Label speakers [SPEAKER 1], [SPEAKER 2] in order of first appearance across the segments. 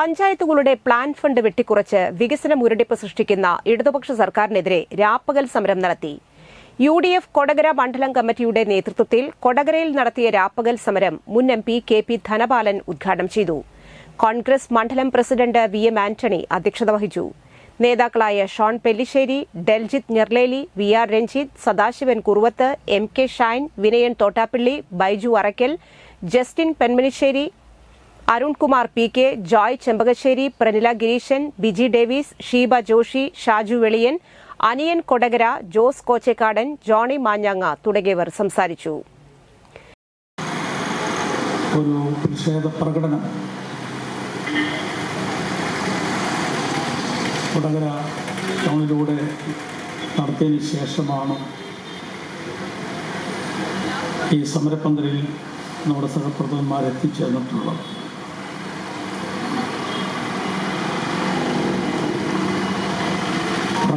[SPEAKER 1] പഞ്ചായത്തുകളുടെ plan fund വെട്ടിക്കുറച്ച് വികസന മുരടിപ്പ് സൃഷ്ടിക്കുന്ന ഇടതുപക്ഷ സർക്കാരിനെതിരെ രാപ്പകൽ സമരം നടത്തി. യു ഡി എഫ് കൊടകര മണ്ഡലം കമ്മിറ്റിയുടെ നേതൃത്വത്തിൽ കൊടകരയിൽ നടത്തിയ രാപ്പകൽ സമരം മുൻ M P K P Dhanapalan ഉദ്ഘാടനം ചെയ്തു. കോൺഗ്രസ് മണ്ഡലം പ്രസിഡന്റ് വി എം ആന്റണി അധ്യക്ഷത വഹിച്ചു. നേതാക്കളായ Shone Pellissery Daljith Njerleli V R Ranjith Sadasivan Kuruvath M K Shine Vinayan Thottappilly Baiju Arakkal Justin Penmanissery Arunkumar P K Joy Chembakassery Pranila Gireesan Biji Davis Sheeba Joshi Shaju Veliyan Aniyan Kodakara Jose Kochekkadan Johny മാഞ്ഞാങ്ങ തുടങ്ങിയവർ സംസാരിച്ചു.
[SPEAKER 2] ഒരു പ്രതിഷേധ പ്രകടനം. കൊടകര ടൗണിലൂടെ നടത്തിയതിന് ശേഷമാണ് ഈ സമരപ്പന്തലിൽ നമ്മുടെ സഹപ്രവർത്തകന്മാർ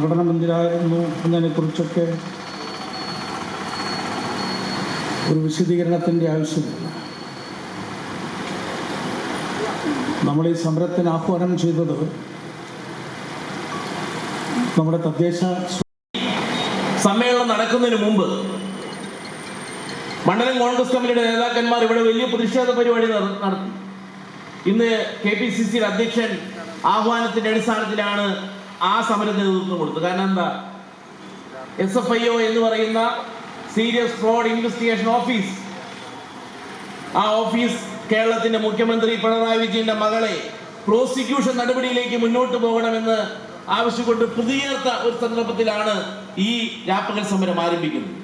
[SPEAKER 2] എന്തിനായിരുന്നു എന്നതിനെക്കുറിച്ചൊക്കെ ഒരു വിശദീകരണത്തിന്റെ ആവശ്യമില്ല. നമ്മൾ ഈ സമരത്തിന് ആഹ്വാനം ചെയ്തത് നമ്മുടെ തദ്ദേശ
[SPEAKER 3] സമ്മേളനം നടക്കുന്നതിന് മുമ്പ് മണ്ഡലം കോൺഗ്രസ് കമ്മിറ്റിയുടെ നേതാക്കന്മാർ ഇവിടെ വലിയ പ്രതിഷേധ പരിപാടി നട- നടത്തി. ഇന്ന് കെ പി സി സിയുടെ അധ്യക്ഷൻ ആഹ്വാനത്തിന്റെ അടിസ്ഥാനത്തിലാണ് ആ സമരത്തിന് നേതൃത്വം കൊടുത്തു. കാരണം എന്താ? എസ് എഫ് ഐ ഒ എന്ന് പറയുന്ന സീരിയസ് ഫ്രോഡ് ഇൻവെസ്റ്റിഗേഷൻ ഓഫീസ് ആ ഓഫീസ് കേരളത്തിന്റെ മുഖ്യമന്ത്രി പിണറായി വിജയന്റെ മകളെ പ്രോസിക്യൂഷൻ നടപടിയിലേക്ക് മുന്നോട്ട് പോകണമെന്ന് ആവശ്യപ്പെട്ട് പുതിയ ഒരു സന്ദർഭത്തിലാണ് ഈ രാപ്പകൽ സമരം ആരംഭിക്കുന്നത്.